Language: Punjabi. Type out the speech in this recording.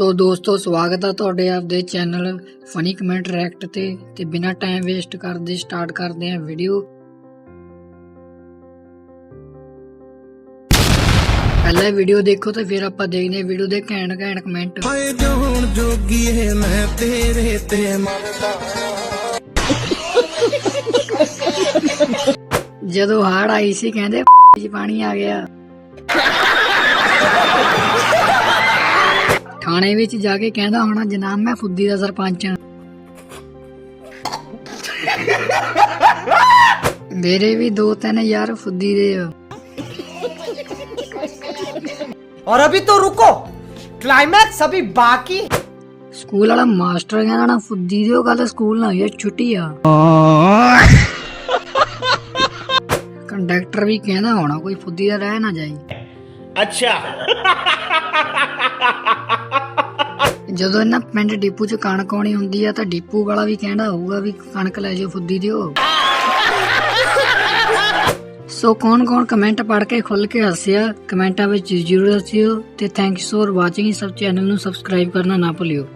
ਸੋ ਦੋਸਤੋ ਸਵਾਗਤ ਹੈ ਤੁਹਾਡੇ ਆਪਦੇ ਚੈਨਲ ਫਨੀ ਕਮੈਂਟ ਰੈਕਟ ਤੇ। ਤੇ ਬਿਨਾ ਟਾਈਮ ਵੇਸਟ ਕਰਦੇ ਸਟਾਰਟ ਕਰਦੇ ਹਾਂ ਵੀਡੀਓ ਪਹਿਲਾਂ ਵੀਡੀਓ ਦੇਖੋ ਤੇ ਫਿਰ ਆਪਾਂ ਦੇਖਦੇ ਹਾਂ ਵੀਡੀਓ ਦੇ ਘੈਂਟ ਘੈਂਟ ਕਮੈਂਟ ਹਾਏ ਜੋਣ ਜੋਗੀਏ ਮੈਂ ਤੇਰੇ ਤੇ ਮਰਦਾ। ਜਦੋਂ ਹੜ ਆਈ ਸੀ ਕਹਿੰਦੇ ਚ ਪਾਣੀ ਆ ਗਿਆ। ਥਾਣੇ ਵਿੱਚ ਜਾ ਕੇ ਕਹਿੰਦਾ ਹੋਣਾ ਜਨਾਬ ਮੈਂ ਫੁੱਦੀ ਦਾ ਸਰਪੰਚ ਹਾਂ ਮੇਰੇ ਵੀ ਦੋ ਤਿੰਨ ਯਾਰ ਫੁੱਦੀ ਦੇ ਆ और अभी तो रुको क्लाइमैक्स अभी बाकी है। ਸਕੂਲ ਵਾਲਾ ਮਾਸਟਰ ਕਹਿੰਦਾ ਨਾ ਫੁੱਦੀ ਦੀ ਉਹ ਗੱਲ ਸਕੂਲ ਨਾ ਹੋਈ ਆ, ਛੁੱਟੀ ਆ ਕੰਡਕਟਰ ਵੀ ਕਹਿੰਦਾ ਹੋਣਾ ਕੋਈ ਫੁੱਦੀ ਦਾ ਰਹਿ ਨਾ ਜਾਈ ਅੱਛਾ ਜਦੋਂ ਇਹਨਾਂ ਪਿੰਡ ਡੀਪੂ ਚ ਕਣਕ ਆਉਣੀ ਹੁੰਦੀ ਆ ਤਾਂ ਡੀਪੂ ਵਾਲਾ ਵੀ ਕਹਿੰਦਾ ਹੋਊਗਾ ਵੀ ਕਣਕ ਲੈ ਜਾਓ, ਫੁੱਦੀ ਦਿਓ। ਸੋ ਕੌਣ ਕੌਣ ਕਮੈਂਟ ਪੜ੍ਹ ਕੇ ਖੁੱਲ ਕੇ ਹੱਸਿਆ, ਕਮੈਂਟਾਂ ਵਿੱਚ ਜ਼ਰੂਰ ਦੱਸਿਓ ਤੇ ਥੈਂਕਸ ਫॉर ਵਾਚਿੰਗ ਸਭ ਚੈਨਲ ਨੂੰ ਸਬਸਕ੍ਰਾਈਬ ਕਰਨਾ ਨਾ ਭੁੱਲਿਓ।